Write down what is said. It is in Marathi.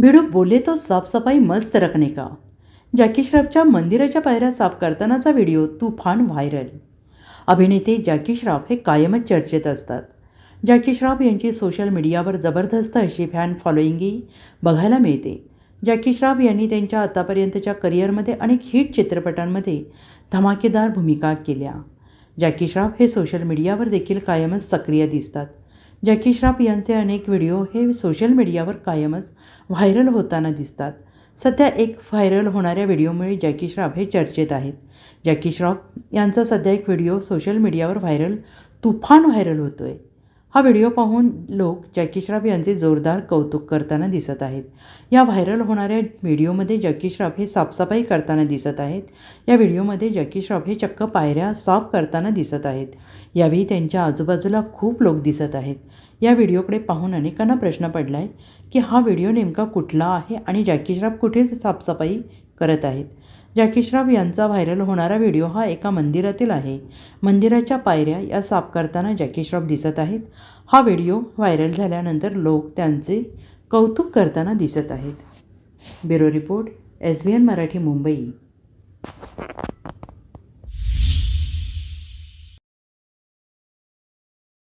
भिडू बोले तो साफसफाई मस्त रखने का? जॅकी श्रॉफच्या मंदिराच्या पायऱ्या साफ करतानाचा व्हिडिओ तुफान व्हायरल. अभिनेते जॅकी श्रॉफ हे कायमच चर्चेत असतात. जॅकी श्रॉफ यांची सोशल मीडियावर जबरदस्त अशी फॅन फॉलोईंगही बघायला मिळते. जॅकी श्रॉफ यांनी त्यांच्या आतापर्यंतच्या करिअरमध्ये अनेक हिट चित्रपटांमध्ये धमाकेदार भूमिका केल्या. जॅकी श्रॉफ हे सोशल मीडियावर देखील कायमच सक्रिय दिसतात. जॅकी श्रॉफ यांचे अनेक व्हिडिओ हे सोशल मीडियावर कायमच व्हायरल होताना दिसतात. सध्या एक व्हायरल होणाऱ्या व्हिडिओमुळे जॅकी श्रॉफ हे चर्चेत आहेत. जॅकी श्रॉफ यांचा सध्या एक व्हिडिओ सोशल मीडियावर व्हायरल तुफान व्हायरल होतो आहे हा व्हिडिओ पाहून लोक जॅकी श्रॉफ यांचे जोरदार कौतुक करताना दिसत आहेत. या व्हायरल होणाऱ्या व्हिडिओमध्ये जॅकी श्रॉफ हे साफसफाई करताना दिसत आहेत. या व्हिडिओमध्ये जॅकी श्रॉफ हे चक्क पायऱ्या साफ करताना दिसत आहेत. यावेळी त्यांच्या आजूबाजूला खूप लोक दिसत आहेत. या व्हिडिओकडे पाहून अनेकांना प्रश्न पडला आहे की हा व्हिडिओ नेमका कुठला आहे आणि जॅकी श्रॉफ कुठे साफसफाई करत आहेत? जॅकी श्रॉफ यांचा व्हायरल होणारा व्हिडिओ हा एका मंदिरातील आहे. मंदिराच्या पायऱ्या या साफ करताना जॅकी श्रॉफ दिसत आहेत हा व्हिडिओ व्हायरल झाल्यानंतर लोक त्यांचे कौतुक करताना दिसत आहेत. Bureau report S B N Marathi Mumbai.